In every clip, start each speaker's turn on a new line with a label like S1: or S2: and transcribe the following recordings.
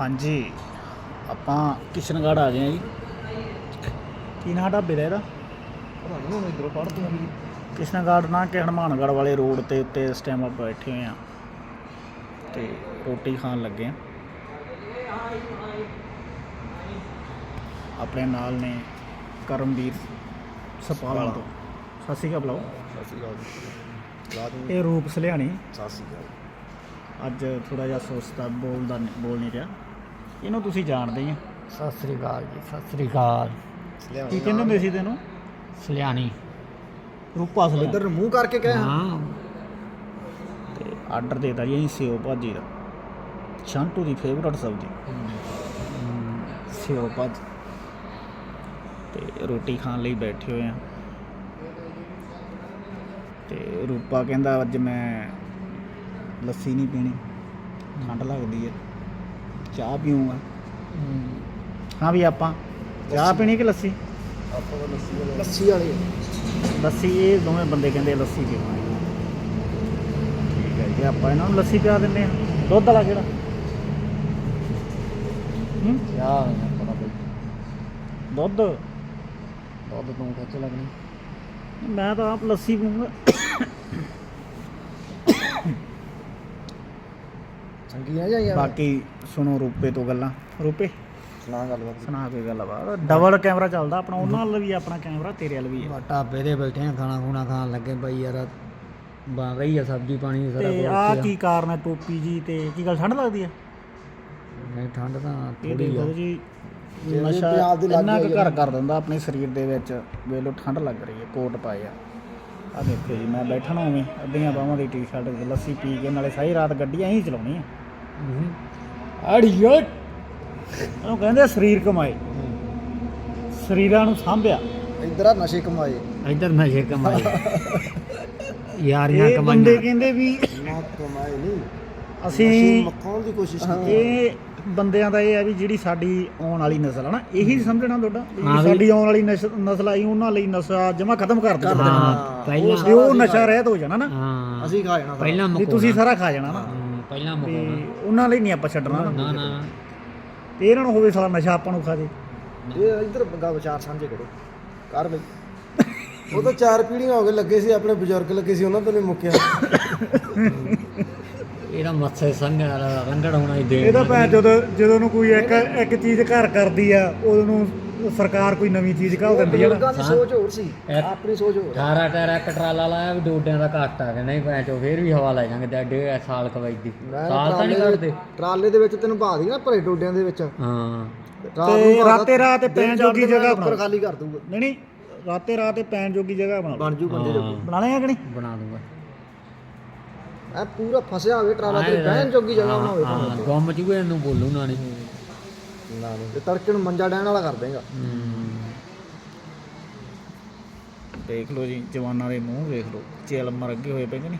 S1: ਹਾਂਜੀ। ਆਪਾਂ ਕਿਸ਼ਨਗੜ੍ਹ ਆ ਗਏ ਆ ਜੀ। ਕੀ ਨਾਂ ਢਾਬੇ ਦਾ ਇਹਦਾ?
S2: ਪਤਾ ਨਹੀਂ ਹੁਣ ਇਧਰੋਂ ਪੜਦੇ ਆਂ ਵੀ
S1: ਕਿਸ਼ਨਗੜ੍ਹ ਨਾ ਕਿ ਹਨੂੰਮਾਨਗੜ੍ਹ ਵਾਲੇ ਰੋਡ ਤੇ ਉੱਤੇ ਇਸ ਟਾਈਮ ਆਪਾਂ ਬੈਠੇ ਹੋਏ ਆ। ਤੇ ਰੋਟੀ ਖਾਣ ਲੱਗੇ ਆ। ਆਪਣੇ ਨਾਲ ਨੇ ਕਰਮਵੀਰ ਸਪਾਲਾ ਤੋਂ। ਸਤਿ ਸ਼੍ਰੀ ਅਕਾਲ ਬੁਲਾਓ।
S2: ਸਤਿ ਸ਼੍ਰੀ ਅਕਾਲ ਜੀ। ਲਾ ਦੂੰ
S1: ਇਹ ਰੂਪ ਸਲਿਆਣੀ
S2: ਸਤਿ ਸ਼੍ਰੀ ਅਕਾਲ।
S1: ਅੱਜ ਥੋੜਾ ਜਿਹਾ ਸੁਸਤਾ ਬੋਲਦਾ ਬੋਲ ਨਹੀਂ ਰਿਹਾ। ਇਹਨੂੰ ਤੁਸੀਂ ਜਾਣਦੇ ਹੀ ਆ।
S3: ਸਤਿ ਸ੍ਰੀ ਅਕਾਲ ਜੀ ਸਤਿ ਸ੍ਰੀ ਅਕਾਲ।
S1: ਕੀ ਕਹਿੰਦੇ ਹੁੰਦੇ ਸੀ ਤੈਨੂੰ?
S3: ਸਲਿਆਣੀ।
S1: ਰੂਪਾ ਸਲਿਆਣੀ।
S2: ਇਧਰ ਨੂੰ ਮੂੰਹ ਕਰਕੇ ਕਹੇ।
S3: ਹਾਂ।
S1: ਤੇ ਆਰਡਰ ਦੇਤਾ ਜੀ ਅਸੀਂ ਸੇਵ ਭਾਜੀ ਦਾ। ਸ਼ਾਂਟੂ ਦੀ ਫੇਵਰਟ ਸਬਜ਼ੀ। ਸੇਵ ਭਾਜੀ। ਤੇ ਰੋਟੀ ਖਾਣ ਲਈ ਬੈਠੇ ਹੋਏ ਆ। ਤੇ ਰੂਪਾ ਕਹਿੰਦਾ ਅੱਜ ਮੈਂ ਲੱਸੀ ਨਹੀਂ ਪੀਣੀ ਠੰਡ ਲੱਗਦੀ ਹੈ ਚਾਹ ਪੀਊਂਗਾ। ਹਾਂ ਵੀ ਆਪਾਂ ਚਾਹ ਪੀਣੀ ਕਿ ਲੱਸੀ?
S2: ਆਪਾਂ ਤਾਂ ਲੱਸੀ ਵਾਲੇ ਲੱਸੀ ਵਾਲੇ
S1: ਲੱਸੀ ਇਹ ਦੋਵੇਂ ਬੰਦੇ ਕਹਿੰਦੇ ਲੱਸੀ ਪੀਵਾਂਗੇ ਠੀਕ ਹੈ ਜੀ ਆਪਾਂ ਇਹਨਾਂ ਨੂੰ ਲੱਸੀ ਪਿਆ ਦਿੰਦੇ ਆ। ਦੁੱਧ ਵਾਲਾ ਕਿਹੜਾ? ਹੂੰ? ਦੁੱਧ।
S3: ਦੁੱਧ? ਤੋਂ ਖੱਚ ਲੱਗਣੀ
S1: ਮੈਂ ਤਾਂ ਆਪ ਲੱਸੀ ਪੀਊਂਗਾ।
S2: ਚੰਗੀ ਆ ਜਾਂ ਯਾਰ?
S1: ਬਾਕੀ ਸੁਣੋ ਰੂਪੇ ਤੋਂ ਗੱਲਾਂ। ਰੂਪੇ?
S2: ਸੁਣਾ ਗੱਲਬਾਤ
S1: ਸੁਣਾ ਕੋਈ ਗੱਲਬਾਤ ਡਬਲ ਕੈਮਰਾ ਚੱਲਦਾ ਆਪਣਾ ਉਹਨਾਂ ਵੱਲ ਵੀ ਆਪਣਾ ਕੈਮਰਾ ਤੇਰੇ ਵੱਲ ਵੀ ਹੈ।
S3: ਢਾਬੇ ਦੇ ਬੈਠੇ ਆ ਖਾਣਾ ਖੂਣਾ ਖਾਣ ਲੱਗੇ ਬਈ ਯਾਰ। ਬਣ ਰਹੀ ਆ ਸਬਜ਼ੀ ਪਾਣੀ ਸਾਰਾ
S1: ਤੇ
S3: ਕੁਛ
S1: ਆ ਕੀ ਕਾਰਨ ਹੈ ਟੋਪੀ ਜੀ ਤੇ? ਕੀ ਗੱਲ ਠੰਡ ਲੱਗਦੀ ਹੈ
S3: ਨਹੀਂ ਠੰਡ ਤਾਂ ਥੋੜੀ ਆ।
S1: ਜੀ ਨਸ਼ਾ ਇੰਨਾ ਕੁ ਘਰ ਕਰ ਦਿੰਦਾ ਆਪਣੇ ਸਰੀਰ ਦੇ ਵਿੱਚ। ਵੇਲੋ ਠੰਡ ਲੱਗ ਰਹੀ ਹੈ ਕੋਟ ਪਾਏ ਆ। ਆ ਦੇਖੋ ਜੀ ਮੈਂ ਬੈਠਾ ਨਾ ਉਵੇਂ ਅੱਧੀਆਂ ਬਾਹਾਂ ਦੀ ਟੀ-ਸ਼ਰਟ ਲੱਸੀ ਪੀ ਕੇ ਨਾਲੇ ਸਾਰੀ ਰਾਤ ਗੱਡੀ ਐਂ ਹੀ ਚਲਾਉਣੀ ਆ।
S3: ਅੜੀਓਟ
S1: ਉਹਨੂੰ ਕਹਿੰਦੇ ਆ ਸਰੀਰ ਕਮਾਏ ਸਰੀਰਾਂ ਨੂੰ ਸਾਂਭਿਆ।
S2: ਇਧਰ ਆ ਨਸ਼ੇ ਕਮਾਏ।
S3: ਇੱਧਰ ਨਸ਼ੇ ਕਮਾਏ। ਯਾਰੀਆਂ
S1: ਇਹ ਬੰਦੇ
S3: ਕਮਾਈਆਂ
S1: ਕਹਿੰਦੇ ਵੀ
S2: ਨਾ ਕਮਾਏ ਨਹੀਂ।
S1: ਅਸੀਂ
S2: ਮਕਾਉਣ ਦੀ ਕੋਸ਼ਿਸ਼ ਕੀਤੀ।
S1: ਇਹ ਬੰਦਿਆਂ ਦਾ ਇਹ ਹੈ ਵੀ ਜਿਹੜੀ ਸਾਡੀ ਆਉਣ ਵਾਲੀ ਨਸਲ ਹੈ ਨਾ ਇਹੀ ਸਮਝਣਾ ਤੁਹਾਡਾ ਵੀ
S3: ਹਾਂ
S1: ਜਿਹੜੀ
S3: ਵੀ-
S1: ਸਾਡੀ ਆਉਣ ਵਾਲੀ ਨਸ- ਨਸਲ ਆਈ ਉਹਨਾਂ ਲਈ ਨਸ਼ਾ ਜਮਾ ਖਤਮ ਕਰ ਦਿੱਤਾ।
S3: ਹਾਂ ਪਹਿਲਾਂ
S1: ਵੀ ਉਹ ਨਸ਼ਾ ਰਹਿਤ ਹੋ ਜਾਣਾ ਨਾ।
S3: ਹਾਂ।
S2: ਅਸੀਂ ਖਾ ਜਾਣਾ
S3: ਪਹਿਲਾਂ
S1: ਵੀ ਤੁਸੀਂ ਸਾਰਾ ਖਾ ਜਾਣਾ ਨਾ।
S3: ਪਹਿਲਾਂ
S1: ਵੀ
S3: ਮੁਕਾਉਣਾ
S1: ਉਹਨਾਂ ਲਈ ਨਹੀਂ ਆਪਾਂ ਛੱਡਣਾ ਨਾ।
S3: ਨਾ
S1: ਤੇ ਇਹਨਾਂ ਨੂੰ ਹੋਵੇ ਸਾਲਾ ਨਸ਼ਾ ਆਪਾਂ ਨੂੰ ਖਾ ਜੇ।
S2: ਇਹ ਇਧਰ ਗਾ ਵਿਚਾਰ ਸਾਂਝੇ ਕਰੋ ਕਰ ਬਈ। ਉਹ ਤਾਂ ਚਾਰ ਪੀੜ੍ਹੀਆਂ ਹੋ ਗਏ ਲੱਗੇ ਸੀ ਆਪਣੇ ਬਜ਼ੁਰਗ ਲੱਗੇ ਸੀ ਉਹਨਾਂ ਤੋਂ ਨਹੀਂ ਮੁੱਕਿਆ।
S3: ਇਹਦਾ ਮੱਥੇ ਸੰਗ ਰੰਗੜ ਹੋਣਾ ਹੀ ਦੇ
S1: ਇਹਦਾ ਭੈਣ ਜਦੋਂ ਜਦੋਂ ਨੂੰ ਕੋਈ ਇੱਕ ਇੱਕ ਚੀਜ਼ ਘਰ ਕਰਦੀ ਆ ਉਦੋਂ ਨੂੰ ਸਰਕਾਰ ਕੋਈ ਨਵੀਂ ਚੀਜ਼ ਘਾਲ ਦਿੰਦੀ ਆ ਨਾ।
S2: ਦੀ ਸੋਚ ਹੋਰ ਸੀ ਆਪਣੀ ਸੋਚ ਹੋਰ
S3: 18 ਟਾਇਰ ਇੱਕ ਟਰਾਲਾ ਲਾਇਆ ਵੀ ਡੋਡਿਆਂ ਦਾ ਘੱਟ ਆ ਗਿਆ ਨਹੀਂ ਭੈਣ ਚੋ ਫੇਰ ਵੀ ਹਵਾ ਲੈ ਜਾਂਗੇ ਤੇ ਡੇਢ ਸਾਲ ਕਵਾਈ ਦੀ।
S2: ਮੈਂ
S3: ਸਾਲ ਤਾਂ ਨਹੀਂ
S2: ਟਰਾਲੇ-
S3: ਕੱਢਦੇ
S2: ਟਰਾਲੇ ਦੇ ਵਿੱਚ ਤੈਨੂੰ ਦੀ ਨਾ ਭਰੇ ਡੋਡਿਆਂ ਦੇ ਵਿੱਚ।
S3: ਹਾਂ।
S2: ਰਾਤ
S1: ਤੇ
S2: ਨੂੰ
S1: ਰਾਤੇ ਰਾਤ ਤੇ
S2: ਦਿਨ
S1: ਪੈਣ ਜੋਗੀ ਜਗ੍ਹਾ
S2: ਉੱਪਰ
S1: ਬਣਾ
S2: ਖਾਲੀ ਕਰ ਦੂਗਾ।
S1: ਨਹੀਂ ਨਹੀਂ ਰਾਤੇ ਰਾਤ ਤੇ ਪੈਣ ਜੋਗੀ ਜਗ੍ਹਾ ਬਣਾ ਲਓ।
S2: ਬਣ ਜੂ ਬੰਦੇ ਜੋਗੀ
S1: ਬਣਾ ਲਿਆ ਕਿ ਨਹੀਂ?
S3: ਬਣਾ ਦੂੰਗਾ।
S2: ਐ ਪੂਰਾ ਫਸਿਆ ਹੋਵੇ ਟਰਾਲਾ ਤੇ ਬਹਿਣ ਜੋਗੀ ਜਗ੍ਹਾ ਬਣਾ ਹੋਵੇ
S3: ਹਾਂ ਗੁੰਮ ਜੂਏ ਇਹਨੂੰ ਬੋਲੂ ਨਾ ਨਹੀਂ।
S2: ਨਾ ਤੇ ਤੜਕੇ ਨੂੰ ਮੰਜਾ ਡੈਣ ਵਾਲਾ ਕਰ ਦੇਗਾ।
S1: ਦੇਖ ਲਓ ਜੀ ਜਵਾਨਾਂ ਦੇ ਮੂੰਹ ਦੇਖ ਲਓ ਚੇਲ ਮਰ ਅੱਗੇ ਹੋਏ ਪਏ ਕਿ ਨਹੀਂ?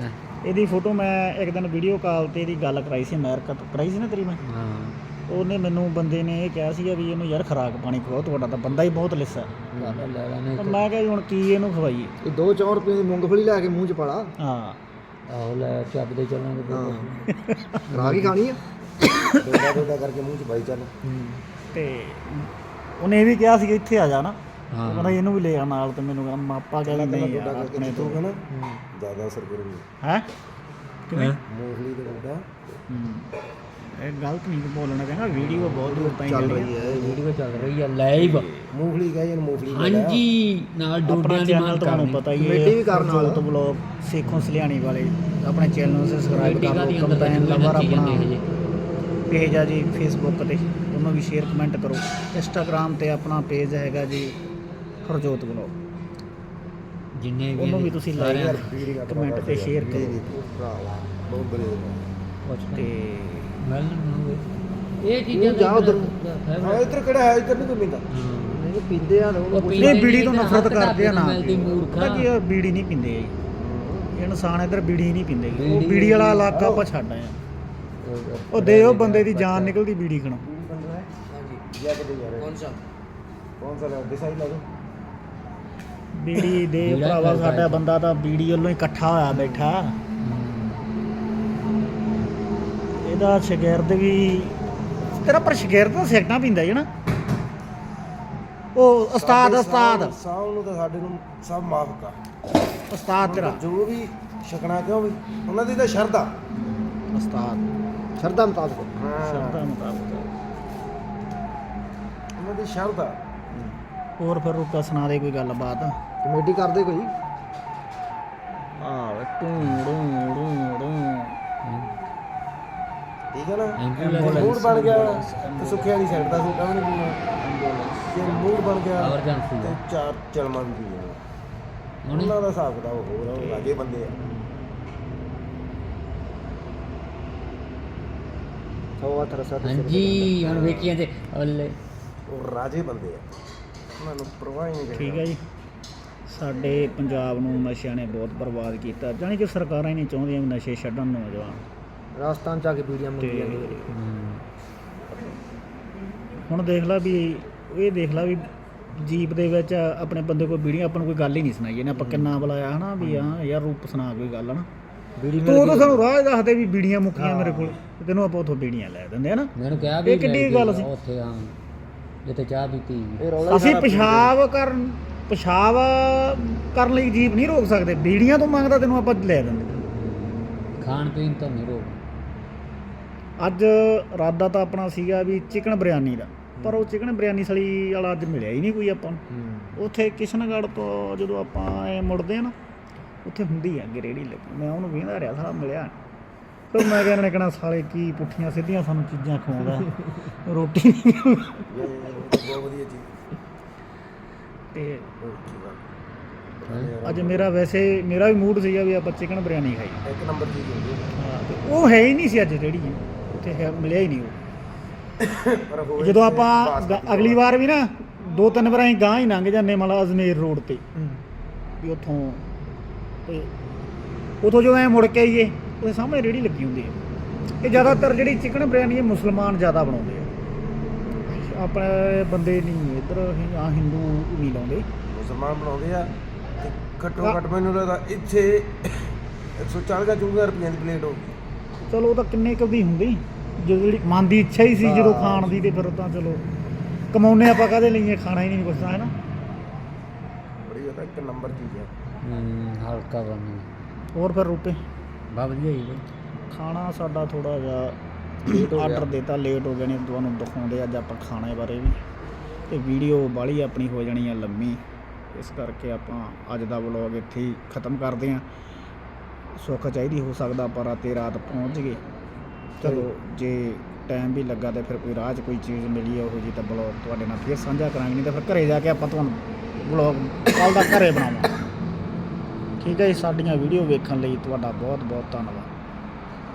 S3: ਨਾ।
S1: ਇਹਦੀ ਫੋਟੋ ਮੈਂ ਇੱਕ ਦਿਨ ਵੀਡੀਓ ਕਾਲ ਤੇ ਇਹਦੀ ਗੱਲ ਕਰਾਈ ਸੀ ਅਮਰੀਕਾ ਤੋਂ। ਕਰਾਈ ਸੀ ਨਾ ਤੇਰੀ ਮੈਂ?
S3: ਹਾਂ।
S1: ਉਹਨੇ ਮੈਨੂੰ ਬੰਦੇ ਨੇ ਇਹ ਕਿਹਾ ਸੀਗਾ ਵੀ ਇਹਨੂੰ ਯਾਰ ਖਰਾਕ ਪਾਣੀ ਖਵਾਓ ਤੁਹਾਡਾ ਤਾਂ ਬੰਦਾ ਹੀ ਬਹੁਤ ਲਿੱਸਾ।
S3: ਲੈ ਲੈ ਲੈ ਨਹੀਂ
S1: ਤਾਂ ਮੈਂ ਕਿਹਾ ਵੀ ਹੁਣ ਕੀ ਇਹਨੂੰ ਖਵਾਈਏ?
S2: ਇਹ 2-4 ਰੁਪਏ ਦੀ ਮੂੰਗਫਲੀ ਲੈ ਕੇ ਮੂੰਹ ਚ ਪਾਲਾ।
S1: ਹਾਂ।
S3: ਆਹੋ ਲੈ ਚੱਬਦੇ ਚੱਲਾਂਗੇ
S2: ਹਾਂ। ਖਰਾਕ ਹੀ ਖਾਣੀ ਆ। ਡੋਡਾ ਡੋਡਾ ਕਰਕੇ ਮੂੰਹ ਚ ਪਾਈ ਚੱਲ।
S1: ਤੇ ਉਹਨੇ ਇਹ ਵੀ ਕਿਹਾ ਸੀ ਇੱਥੇ ਆ ਜਾ ਨਾ।
S3: ਹਾਂ।
S1: ਕਹਿੰਦਾ ਇਹਨੂੰ ਵੀ ਲੈ ਆ ਨਾਲ ਤੇ ਮੈਨੂੰ ਕਹਿੰਦਾ ਮਾਪਾ ਕਹਿੰਦਾ ਨਹੀਂ ਯਾਰ ਆਪਣੇ ਤੋਂ।
S2: ਨਾ ਜ਼ਿਆਦਾ ਅਸਰ ਕਰੂਗੀ।
S1: ਹੈ? ਕਿਵੇਂ?
S2: ਮੂੰਗਫਲੀ ਦੇ ਡੋਡਾ
S1: ਹੂੰ। ਇਹ ਗਲਤ ਨਹੀਂ ਬੋਲਣਾ ਕਹਿੰਦਾ ਵੀਡੀਓ ਬਹੁਤ ਦੂਰ ਤਾਈਂ
S2: ਚੱਲ ਰਹੀ ਹੈ
S3: ਵੀਡੀਓ ਚੱਲ ਰਹੀ ਆ ਲਾਈਵ
S2: ਮੂੰਗਫਲੀ ਕਹੇ ਇਹਨੂੰ ਮੂੰਗਫਲੀ।
S3: ਹਾਂਜੀ ਨਾਲ
S1: ਆਪਣਾ
S3: ਡੋਡਿਆਂ ਦੀ ਮੰਗ
S1: ਤੁਹਾਨੂੰ ਪਤਾ ਹੀ
S2: ਕਮੇਟੀ ਵੀ ਕਰਨ ਵਾਲਾ।
S1: ਜੋਤ ਬਲੌਗ ਸੇਖੋਂ ਸਲਿਆਣੀ ਵਾਲੇ ਆਪਣੇ ਚੈਨਲ ਨੂੰ ਸਬਸਕ੍ਰਾਈਬ ਕਰ ਲਓ ਕੰਪੈਨ ਲਵਰ ਆਪਣਾ
S3: ਹੈ ਜੀ
S1: ਪੇਜ ਆ ਜੀ ਫੇਸਬੁੱਕ ਤੇ ਉਹਨੂੰ ਵੀ ਸ਼ੇਅਰ ਕਮੈਂਟ ਕਰੋ। ਇੰਸਟਾਗ੍ਰam ਤੇ ਆਪਣਾ ਪੇਜ ਹੈਗਾ ਜੀ ਹਰਜੋਤ ਬਲੌਗ
S3: ਜਿੰਨੇ ਵੀ
S1: ਉਹਨੂੰ ਵੀ ਤੁਸੀਂ ਲਾਈਕ ਕਮੈਂਟ ਤੇ ਸ਼ੇਅਰ ਕਰੋ।
S2: ਬਹੁਤ
S3: ਪੁੱਛ
S1: ਤੇ
S3: ਇਹ। ਚੀਜ਼ਾਂ
S2: ਜਾ ਉਧਰ।
S3: ਹਾਂ
S2: ਇੱਧਰ ਕਿਹੜਾ ਹੈ? ਇੱਧਰ ਨਹੀਂ ਕੋਈ ਪੀਂਦਾ। ਨਹੀਂ ਪੀਂਦੇ ਆ
S3: ਲੋਕ
S1: ਨਹੀਂ। ਬੀੜੀ ਤੋਂ ਨਫ਼ਰਤ ਕਰਦੇ ਆ ਨਾ। ਪਤਾ ਕੀ ਆ? ਬੀੜੀ ਨਹੀਂ ਪੀਂਦੇ ਇਹ। ਇਨਸਾਨ ਇੱਧਰ ਬੀੜੀ ਨਹੀਂ ਪੀਂਦੇ। ਉਹ
S3: ਬੀੜੀ
S1: ਵਾਲਾ ਇਲਾਕਾ ਆਪਾਂ ਛੱਡ ਆਏ ਉਹ ਦੇ ਉਹ ਬੰਦੇ ਦੀ ਜਾਨ ਨਿਕਲਦੀ ਬੀੜੀ ਖਣੋ। ਬੀੜੀ ਦੇ ਭਰਾਵਾ ਸਾਡਾ ਬੰਦਾ ਤਾਂ ਬੀੜੀ ਵੱਲੋਂ ਇਕੱਠਾ ਹੋਇਆ ਬੈਠਾ। ਇਹਦਾ ਸ਼ਗਿਰਦ ਵੀ ਤੇਰਾ ਪਰ ਸ਼ਗਿਰਦ ਤਾਂ ਸਿਗਟਾਂ ਪੀਂਦਾ ਹੀ ਨਾ? ਉਹ ਉਸਤਾਦ ਉਸਤਾਦ।
S2: ਸਾਹਿਬ ਨੂੰ ਤਾਂ ਸਾਡੇ ਨੂੰ ਸਭ ਮਾਫ ਕਰ।
S1: ਉਸਤਾਦ ਤੇਰਾ।
S2: ਜੋ ਵੀ ਛਕਣਾ ਕਿਉਂ ਵੀ? ਉਹਨਾਂ ਦੀ ਤਾਂ ਸ਼ਰਧਾ।
S1: ਉਸਤਾਦ।
S2: ਸ਼ਰਧਾ ਮੁਤਾਬਕ।
S1: ਸ਼ਰਧਾ ਮੁਤਾਬਕ।
S2: ਉਹਨਾਂ ਦੀ ਸ਼ਰਧਾ।
S1: ਹੋਰ ਫਿਰ ਰੁਕਾ ਸੁਣਾ ਦੇ ਕੋਈ ਗੱਲਬਾਤ।
S2: ਕਮੇਟੀ ਕਰਦੇ ਕੋਈ?
S1: ਆਹ ਟੂ ਡੂ ਡੂ ਡੂ
S2: ਠੀਕ ਹੈ ਨਾ? ਮੂਡ ਬਣ ਗਿਆ ਤੇ ਸੁੱਖੇ ਵਾਲੀ ਸਾਈਡ ਦਾ ਸੁੱਕਾ ਵੀ ਨਹੀਂ ਪੀਣਾ ਜੇ ਮੂਡ ਬਣ ਗਿਆ ਤੇ। ਚਾਰ ਚਲਮਾ ਵੀ
S3: ਹੁਣ?
S2: ਉਹਨਾਂ ਦਾ ਹਿਸਾਬ ਕਿਤਾਬ ਹੋਰ ਆ ਉਹ ਲਾਗੇ ਬੰਦੇ ਆ। ਸਵਾ ਤਰਸਾ
S3: ਹਾਂਜੀ ਹੁਣ ਵੇਖੀਆਂ ਤੇ ਅੱਲੇ
S2: ਉਹ ਰਾਜੇ ਬੰਦੇ ਆ। ਉਹਨਾਂ ਨੂੰ ਪਰਵਾਹ ਹੀ ਨਹੀਂ
S1: ਠੀਕ ਹੈ ਜੀ। ਸਾਡੇ ਪੰਜਾਬ ਨੂੰ ਨਸ਼ਿਆਂ ਨੇ ਬਹੁਤ ਬਰਬਾਦ ਕੀਤਾ। ਜਾਣੀ ਕਿ ਸਰਕਾਰਾਂ ਹੀ ਨਹੀਂ ਚਾਹੁੰਦੀਆਂ ਵੀ ਨਸ਼ੇ ਛੱਡਣ ਨੌਜਵਾਨ।
S2: ਰਾਜਸਥਾਨ ਚ ਆ ਕੇ ਬੀੜੀਆਂ
S1: ਤੇ
S3: ਹਮ,
S1: ਹੁਣ ਦੇਖ ਲੈ ਵੀ ਇਹ ਦੇਖ ਲੈ ਵੀ ਜੀਪ ਦੇ ਵਿੱਚ ਆਪਣੇ ਬੰਦੇ ਕੋਈ ਵੀਡੀਓ ਆਪਾਂ ਨੂੰ ਕੋਈ ਗੱਲ ਹੀ ਨਹੀਂ ਸੁਣਾਈ। ਇਹਨੇ ਆਪਾਂ ਕਿੰਨਾ ਬੁਲਾਇਆ ਹਨਾ ਵੀ ਹਾਂ ਯਾਰ ਰੂਪ ਸੁਣਾ ਕੋਈ ਗੱਲ ਹਨਾ।
S2: ਬੀੜੀ
S1: ਤੂੰ ਤਾਂ ਸਾਨੂੰ ਰਾਹ ਹੀ ਦੱਸਦੇ ਵੀ ਬੀੜੀਆਂ ਮੁੱਕੀਆਂ ਮੇਰੇ ਕੋਲ। ਤੇ ਤੈਨੂੰ ਆਪਾਂ ਉਥੋਂ ਬੀੜੀਆਂ ਲੈ ਦਿੰਦੇ ਹਨਾ।
S3: ਮੈਨੂੰ ਕਿਹਾ ਵੀ
S1: ਇਹ ਕਿੱਡੀ
S3: ਲੈ
S1: ਗੱਲ ਸੀ?
S3: ਉੱਥੇ ਹਾਂ। ਜਿੱਥੇ ਚਾਹ ਪੀਤੀ।
S2: ਇਹ ਰੌਲਾ
S1: ਅਸੀਂ ਪਿਸ਼ਾਬ ਕਰਨ ਪਿਸ਼ਾਬ ਕਰਨ ਲਈ ਜੀਪ ਨਹੀਂ ਰੋਕ ਸਕਦੇ। ਬੀੜੀਆਂ ਤੋਂ ਮੰਗਦਾ ਤੈਨੂੰ ਆਪਾਂ ਲੈ ਦਿੰਦੇ।
S3: ਖਾਣ ਪੀਣ ਤੋਂ ਨਹੀਂ ਰੋਕ
S1: ਅੱਜ ਇਰਾਦਾ ਤਾਂ ਆਪਣਾ ਸੀਗਾ ਵੀ ਚਿਕਨ ਬਿਰਿਆਨੀ ਦਾ ਪਰ ਉਹ ਚਿਕਨ ਬਿਰਿਆਨੀ ਸਲੀ ਵਾਲਾ ਅੱਜ ਮਿਲਿਆ ਹੀ ਨਹੀਂ ਕੋਈ ਆਪਾਂ ਨੂੰ। ਉੱਥੇ ਕਿਸ਼ਨਗੜ੍ਹ ਤੋਂ ਜਦੋਂ ਆਪਾਂ ਐ ਮੁੜਦੇ ਆ ਨਾ ਉੱਥੇ ਹੁੰਦੀ ਆ ਅੱਗੇ ਰੇੜੀ ਲੱਗੀ। ਮੈਂ ਉਹਨੂੰ ਵੇਂਦਾ ਰਿਹਾ ਸਾਲਾ ਮਿਲਿਆ ਨੀ। ਫਿਰ ਮੈਂ ਕਿਹਾ ਇਹਨੇ ਕਹਿਣਾ ਸਾਲੇ ਕੀ ਪੁੱਠੀਆਂ ਸਿੱਧੀਆਂ ਸਾਨੂੰ ਚੀਜ਼ਾਂ ਖਵਾਉਂਦਾ। ਰੋਟੀ ਨਹੀਂ
S2: ਬਹੁਤ ਵਧੀਆ ਚੀਜ਼।
S1: ਤੇ? ਅੱਜ ਮੇਰਾ ਵੈਸੇ ਮੇਰਾ ਵੀ ਮੂਡ ਸੀਗਾ ਵੀ ਆਪਾਂ ਚਿਕਨ ਬਿਰਿਆਨੀ ਖਾਈ
S2: ਇੱਕ ਨੰਬਰ ਚੀਜ਼ ਹੁੰਦੀ ਹੈ
S1: ਉਹ ਹੈ ਹੀ ਨਹੀਂ ਸੀ ਅੱਜ ਰੇੜੀ। ਉੱਥੇ ਹੈ- ਮਿਲਿਆ ਹੀ ਨਹੀਂ ਉਹ। ਜਦੋਂ ਆਪਾਂ ਗ- ਅਗਲੀ ਵਾਰ ਵੀ ਨਾ ਦੋ ਤਿੰਨ ਵਾਰ ਅਸੀਂ ਗਾਂ ਹੀ ਲੰਘ ਜਾਂਦੇ ਮਤਲਬ ਅਜਮੇਰ ਰੋਡ ਤੇ। ਵੀ ਉੱਥੋਂ ਤੇ ਉਥੋਂ ਜਦੋਂ ਐ ਮੁੜ ਕੇ ਆਈਏ ਉਹਦੇ ਸਾਹਮਣੇ ਰੇੜੀ ਲੱਗੀ ਹੁੰਦੀ ਹੈ। ਇਹ ਜ਼ਿਆਦਾਤਰ ਜਿਹੜੀ ਚਿਕਨ ਬਿਰਿਆਨੀ ਇਹ ਮੁਸਲਮਾਨ ਜ਼ਿਆਦਾ ਬਣਾਉਂਦੇ ਆ। ਆਪਣੇ ਬੰਦੇ ਨਹੀਂ ਇੱਧਰ ਆ ਹਿੰਦੂ ਨਹੀਂ ਲਾਉਂਦੇ।
S2: ਮੁਸਲਮਾਨ ਬਣਾਉਂਦੇ ਆ ਤੇ ਘੱਟੋ ਘੱਟ ਮੈਨੂੰ ਲੱਗਦਾ ਇੱਥੇ 140 ਚੁੰਗਾ ਰੁਪਈਆਂ ਦੀ ਪਲੇਟ ਹੋ
S1: ਚਲੋ ਉਹ ਤਾਂ ਕਿੰਨੇ ਕੁ ਦੀ ਹੁੰਦੀ? ਜਦੋਂ ਜਿਹੜੀ ਮਨ ਦੀ ਇੱਛਾ ਹੀ ਸੀ ਜਦੋਂ ਖਾਣ ਦੀ ਤੇ ਫਿਰ ਤਾਂ ਚਲੋ ਕਮਾਉਨੇ ਆਪਾਂ ਕਾਹਦੇ ਲਈਏ ਖਾਣਾ ਹੀ ਨਹੀਂ ਕੁਛ ਤਾਂ ਹੈ ਨਾ?
S2: ਬੜੀ ਜ਼ਿਆਦਾ ਇੱਕ ਨੰਬਰ ਚੀਜ਼ ਹੈ
S3: ਹਮ, ਹਲਕਾ ਬਣੀ
S1: ਹੋਰ ਫਿਰ ਰੁਪਏ
S3: ਬਾ ਵਧੀਆ ਹੀ ਬਈ
S1: ਖਾਣਾ ਸਾਡਾ ਥੋੜਾ ਜਿਹਾ
S2: Late ਹੋ
S1: ਆਰਡਰ। ਦਿੱਤਾ ਲੇਟ ਹੋ ਗਏ ਨੇ ਤੁਹਾਨੂੰ ਦਿਖਾਉਂਦੇ ਅੱਜ ਆਪਾਂ ਖਾਣੇ ਬਾਰੇ ਵੀ। ਤੇ ਵੀਡੀਓ ਬਾਲੀ ਆਪਣੀ ਹੋ ਜਾਣੀ ਆ ਲੰਮੀ। ਇਸ ਕਰਕੇ ਆਪਾਂ ਅੱਜ ਦਾ ਵਲੌਗ ਇੱਥੇ ਹੀ ਖਤਮ ਕਰਦੇ ਹਾਂ। ਸੁੱਖ ਚਾਹੀਦੀ ਹੋ ਸਕਦਾ ਆਪਾਂ ਰਾਤੇ ਰਾਤ ਪਹੁੰਚ ਗਏ ਚਲੋ, ਜੇ ਟਾਈਮ ਵੀ ਲੱਗਾ ਤਾਂ ਫਿਰ ਕੋਈ ਰਾਹ 'ਚ ਕੋਈ ਚੀਜ਼ ਮਿਲੀ ਉਹੋ ਜੀ ਤਾਂ ਵਲੌਗ ਤੁਹਾਡੇ ਨਾਲ ਫਿਰ ਸਾਂਝਾ ਕਰਾਂਗੇ, ਨਹੀਂ ਤਾਂ ਫਿਰ ਘਰੇ ਜਾ ਕੇ ਆਪਾਂ ਤੁਹਾਨੂੰ ਵਲੌਗ ਕੱਲ ਦਾ ਘਰੇ ਬਣਾਵਾਂਗੇ। ਠੀਕ ਹੈ ਜੀ, ਸਾਡੀਆਂ ਵੀਡੀਓ ਵੇਖਣ ਲਈ ਤੁਹਾਡਾ ਬਹੁਤ ਬਹੁਤ ਧੰਨਵਾਦ।